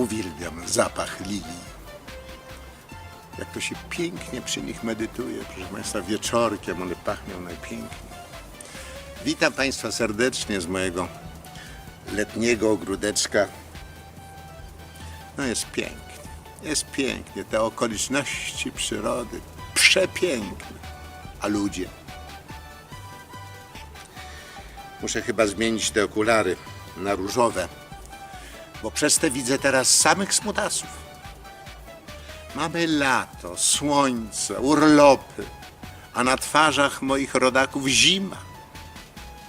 Uwielbiam zapach lilii. Jak to się pięknie przy nich medytuje, proszę Państwa, wieczorkiem one pachną najpiękniej. Witam Państwa serdecznie z mojego letniego ogródeczka. No jest pięknie, jest pięknie. Te okoliczności przyrody przepiękne, a ludzie. Muszę chyba zmienić te okulary na różowe, bo przez te widzę teraz samych smutasów. Mamy lato, słońce, urlopy, a na twarzach moich rodaków zima.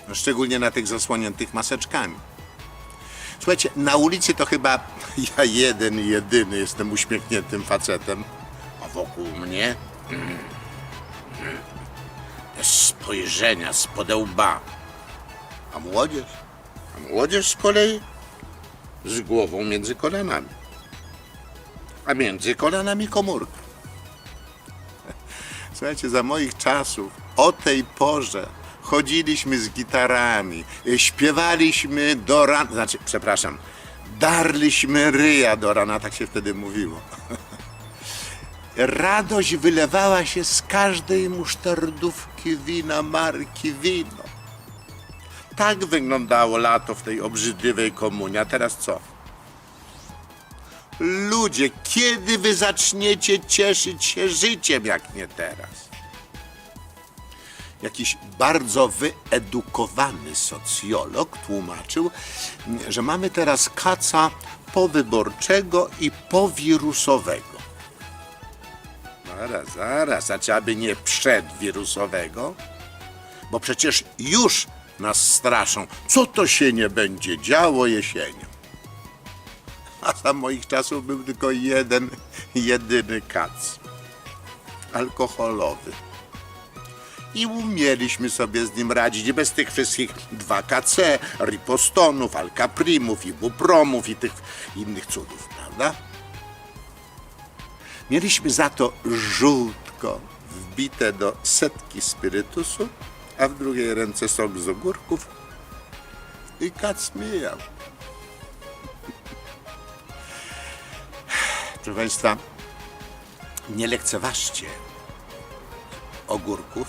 No, szczególnie na tych zasłoniętych maseczkami. Słuchajcie, na ulicy to chyba ja jeden, jedyny jestem uśmiechniętym facetem, a wokół mnie te spojrzenia z łba. A młodzież? A młodzież z kolei z głową między kolanami. A między kolanami komórka. Słuchajcie, za moich czasów o tej porze chodziliśmy z gitarami, śpiewaliśmy do rana, znaczy, przepraszam, darliśmy ryja do rana, tak się wtedy mówiło. Radość wylewała się z każdej musztardówki wina marki wino. Tak wyglądało lato w tej obrzydliwej komunie, a teraz co? Ludzie, kiedy wy zaczniecie cieszyć się życiem, jak nie teraz? Jakiś bardzo wyedukowany socjolog tłumaczył, że mamy teraz kaca powyborczego i powirusowego. Zaraz, zaraz, a czy aby nie przedwirusowego? Bo przecież już nas straszą, co to się nie będzie działo jesienią. A za moich czasów był tylko jeden, jedyny kac. Alkoholowy. I umieliśmy sobie z nim radzić bez tych wszystkich 2KC, ripostonów, alkaprimów, ibupromów i tych innych cudów, prawda? Mieliśmy za to żółtko wbite do setki spirytusu, a w drugiej ręce sok z ogórków i kac mijał. Proszę Państwa, nie lekceważcie ogórków,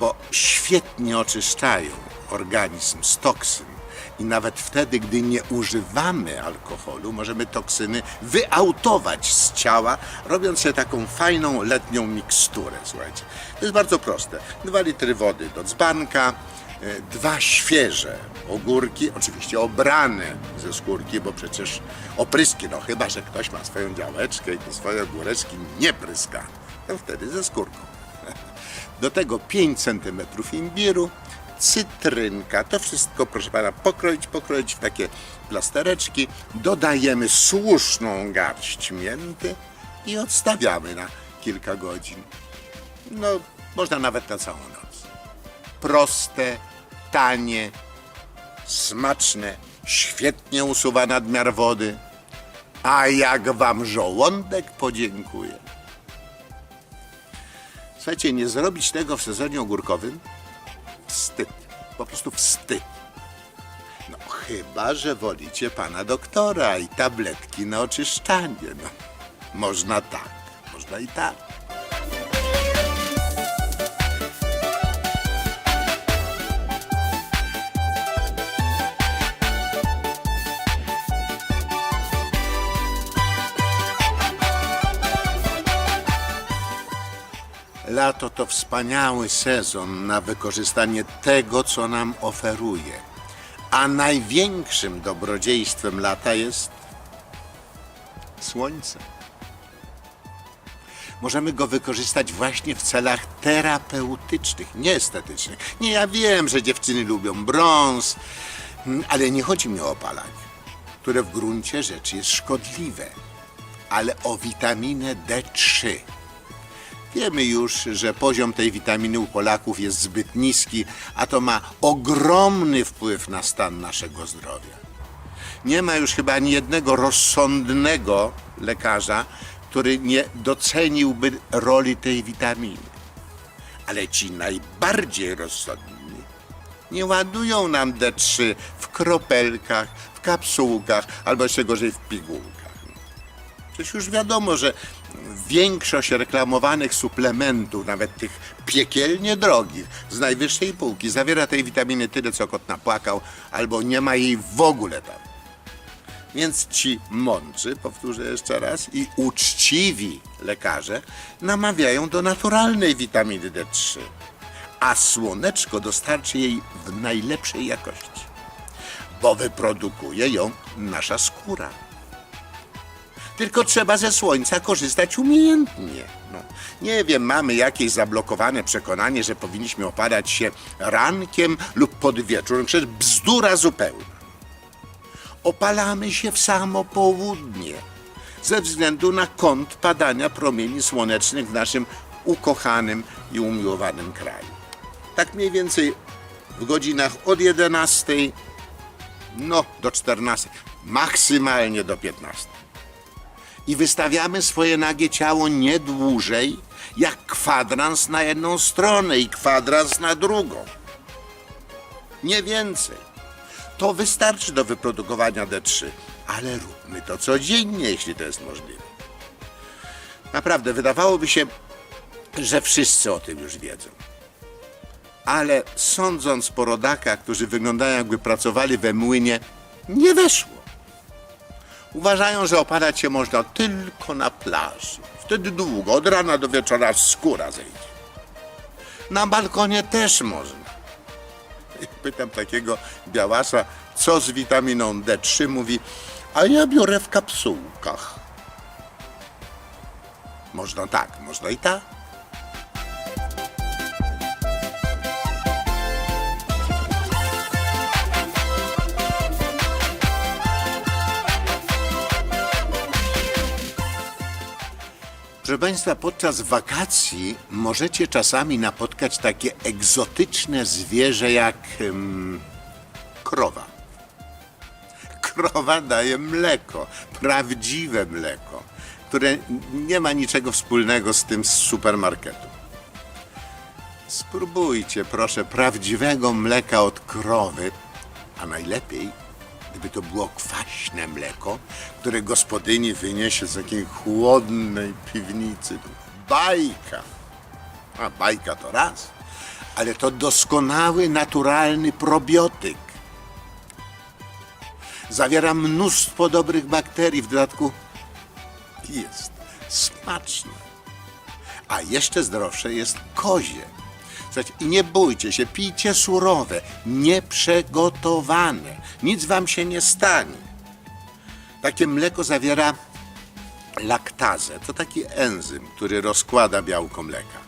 bo świetnie oczyszczają organizm z toksyn. I nawet wtedy, gdy nie używamy alkoholu, możemy toksyny wyautować z ciała, robiąc sobie taką fajną letnią miksturę. Słuchajcie, to jest bardzo proste. Dwa litry wody do dzbanka, e, dwa świeże ogórki, oczywiście obrane ze skórki, bo przecież opryski, no chyba, że ktoś ma swoją działeczkę i te swoje ogóreczki nie pryska, to wtedy ze skórką. Do tego 5 cm imbiru, cytrynka. To wszystko, proszę pana, pokroić, pokroić w takie plastereczki. Dodajemy słuszną garść mięty i odstawiamy na kilka godzin. No, można nawet na całą noc. Proste, tanie, smaczne, świetnie usuwa nadmiar wody. A jak wam żołądek podziękuje. Słuchajcie, nie zrobić tego w sezonie ogórkowym? Wstyd. Po prostu wstyd. No chyba, że wolicie pana doktora i tabletki na oczyszczanie. No, można tak, można i tak. Lato to wspaniały sezon na wykorzystanie tego, co nam oferuje. A największym dobrodziejstwem lata jest słońce. Możemy go wykorzystać właśnie w celach terapeutycznych, nie estetycznych. Nie, ja wiem, że dziewczyny lubią brąz, mm, ale nie chodzi mi o opalanie, które w gruncie rzeczy jest szkodliwe, ale o witaminę D3. Wiemy już, że poziom tej witaminy u Polaków jest zbyt niski, a to ma ogromny wpływ na stan naszego zdrowia. Nie ma już chyba ani jednego rozsądnego lekarza, który nie doceniłby roli tej witaminy. Ale ci najbardziej rozsądni nie ładują nam D3 w kropelkach, w kapsułkach albo jeszcze gorzej w pigułkach. Przecież już wiadomo, że większość reklamowanych suplementów, nawet tych piekielnie drogich, z najwyższej półki, zawiera tej witaminy tyle, co kot napłakał, albo nie ma jej w ogóle tam. Więc ci mądrzy, powtórzę jeszcze raz, i uczciwi lekarze namawiają do naturalnej witaminy D3, a słoneczko dostarczy jej w najlepszej jakości, bo wyprodukuje ją nasza skóra. Tylko trzeba ze słońca korzystać umiejętnie. No, nie wiem, mamy jakieś zablokowane przekonanie, że powinniśmy opadać się rankiem lub pod wieczór. Przecież bzdura zupełna opalamy się w samo południe ze względu na kąt padania promieni słonecznych w naszym ukochanym i umiłowanym kraju. Tak mniej więcej w godzinach od 11 no do 14, maksymalnie do 15. I wystawiamy swoje nagie ciało nie dłużej jak kwadrans na jedną stronę i kwadrans na drugą. Nie więcej. To wystarczy do wyprodukowania D3, ale róbmy to codziennie, jeśli to jest możliwe. Naprawdę, wydawałoby się, że wszyscy o tym już wiedzą. Ale sądząc po rodakach, którzy wyglądają jakby pracowali we młynie, nie weszło. Uważają, że opadać się można tylko na plaży. Wtedy długo, od rana do wieczora skóra zejdzie. Na balkonie też można. Pytam takiego białasa, co z witaminą D3, mówi, a ja biorę w kapsułkach. Można tak, można i tak. Proszę Państwa, podczas wakacji możecie czasami napotkać takie egzotyczne zwierzę jak em, krowa. Krowa daje mleko, prawdziwe mleko, które nie ma niczego wspólnego z tym z supermarketu. Spróbujcie, proszę, prawdziwego mleka od krowy, a najlepiej, gdyby to było kwaśne mleko, które gospodyni wyniesie z takiej chłodnej piwnicy. Bajka. A bajka to raz, ale to doskonały, naturalny probiotyk. Zawiera mnóstwo dobrych bakterii, w dodatku jest smaczny. A jeszcze zdrowsze jest kozie. I nie bójcie się, pijcie surowe, nieprzegotowane. Nic wam się nie stanie. Takie mleko zawiera laktazę. To taki enzym, który rozkłada białko mleka.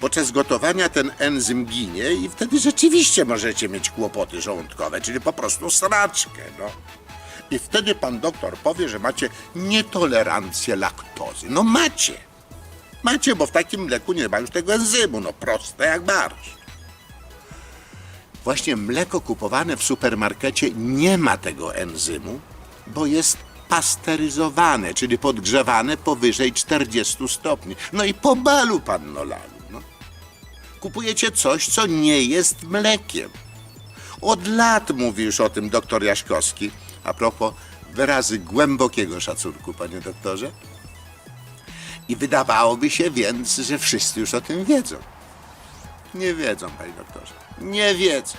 Podczas gotowania ten enzym ginie i wtedy rzeczywiście możecie mieć kłopoty żołądkowe, czyli po prostu sraczkę. No. I wtedy pan doktor powie, że macie nietolerancję laktozy. No macie. Macie, bo w takim mleku nie ma już tego enzymu. No proste jak barsz. Właśnie mleko kupowane w supermarkecie nie ma tego enzymu, bo jest pasteryzowane, czyli podgrzewane powyżej 40 stopni. No i po balu, panno Lalu. No. Kupujecie coś, co nie jest mlekiem. Od lat mówi już o tym doktor Jaśkowski. A propos wyrazy głębokiego szacunku, panie doktorze. I wydawałoby się więc, że wszyscy już o tym wiedzą. Nie wiedzą, panie doktorze. Nie wiedzą.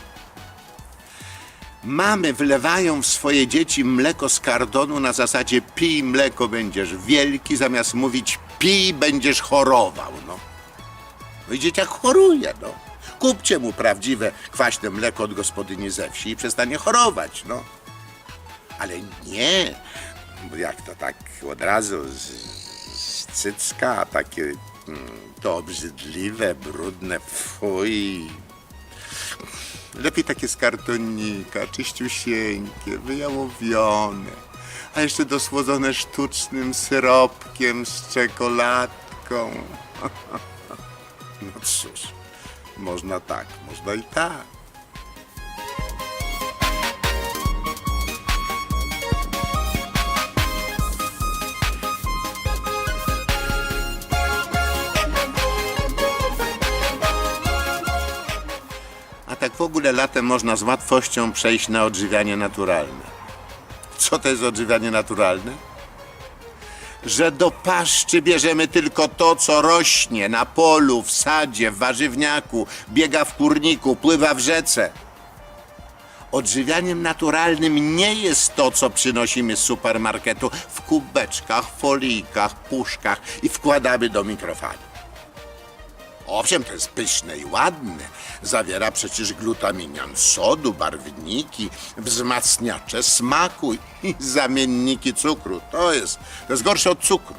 Mamy wlewają w swoje dzieci mleko z kardonu na zasadzie pij mleko, będziesz wielki, zamiast mówić pij, będziesz chorował, no. No i dzieciak choruje, no. Kupcie mu prawdziwe kwaśne mleko od gospodyni ze wsi i przestanie chorować, no. Ale nie, jak to tak od razu z cycka, a takie mm, to obrzydliwe, brudne, fuj. Lepiej takie z kartonika, czyściusieńkie, wyjałowione, a jeszcze dosłodzone sztucznym syropkiem z czekoladką. No cóż, można tak, można i tak. Tak w ogóle latem można z łatwością przejść na odżywianie naturalne. Co to jest odżywianie naturalne? że do paszczy bierzemy tylko to, co rośnie na polu, w sadzie, w warzywniaku, biega w kurniku, pływa w rzece. Odżywianiem naturalnym nie jest to, co przynosimy z supermarketu w kubeczkach, folijkach, puszkach i wkładamy do mikrofali. Owszem, to jest pyszne i ładne. Zawiera przecież glutaminian sodu, barwniki, wzmacniacze smaku i zamienniki cukru. To jest, to jest gorsze od cukru.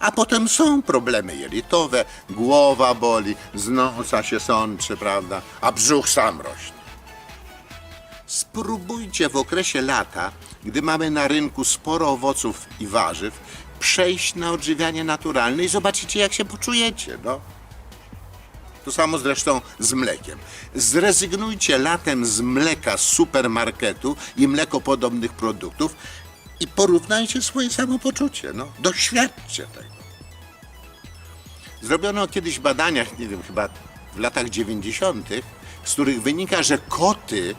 A potem są problemy jelitowe, głowa boli, z nosa się sączy, prawda? A brzuch sam rośnie. Spróbujcie w okresie lata, gdy mamy na rynku sporo owoców i warzyw, przejść na odżywianie naturalne i zobaczycie, jak się poczujecie. No. To samo zresztą z mlekiem. Zrezygnujcie latem z mleka z supermarketu i mlekopodobnych produktów i porównajcie swoje samopoczucie. No. Doświadczcie tego. Zrobiono kiedyś badania, nie wiem, chyba w latach 90., z których wynika, że koty,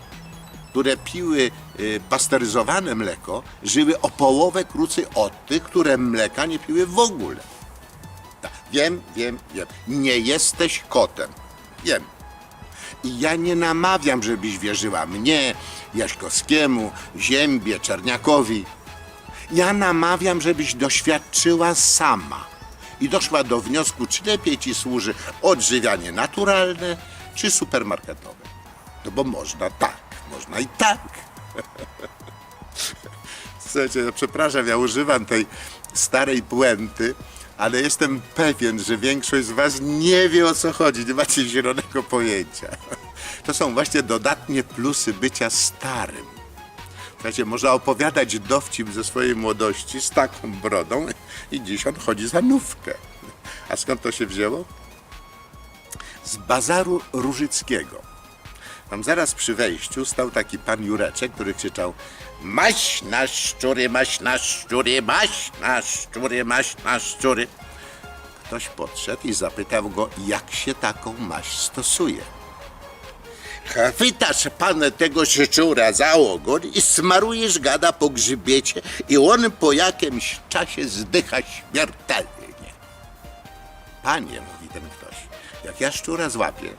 które piły y, pasteryzowane mleko, żyły o połowę krócej od tych, które mleka nie piły w ogóle. Wiem, wiem, wiem. Nie jesteś kotem. Wiem. I ja nie namawiam, żebyś wierzyła mnie, Jaśkowskiemu, Ziębie, Czerniakowi. Ja namawiam, żebyś doświadczyła sama i doszła do wniosku, czy lepiej ci służy odżywianie naturalne, czy supermarketowe. No bo można tak, można i tak. Słuchajcie, ja przepraszam, ja używam tej starej puenty, ale jestem pewien, że większość z was nie wie o co chodzi, nie macie zielonego pojęcia. To są właśnie dodatnie plusy bycia starym. Słuchajcie, można opowiadać dowcip ze swojej młodości z taką brodą i dziś on chodzi za nówkę. A skąd to się wzięło? Z bazaru Różyckiego. Tam zaraz przy wejściu stał taki pan Jureczek, który krzyczał Maś na szczury, maś na szczury, maś na szczury, maś na szczury. Ktoś podszedł i zapytał go, jak się taką maś stosuje. Chwytasz pan tego szczura za ogon i smarujesz gada po grzbiecie i on po jakimś czasie zdycha śmiertelnie. Panie, mówi ten ktoś, jak ja szczura złapię,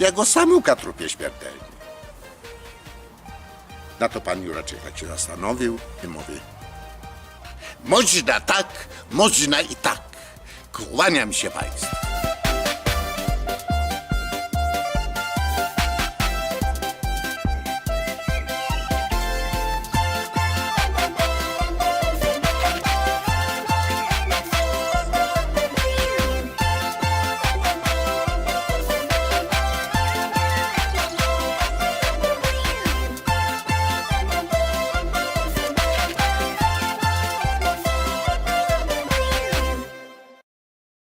ja go samuka trupię śmiertelnie. Na to pan Jureczek tak się zastanowił i mówi Można tak, można i tak. Kłaniam się państwu.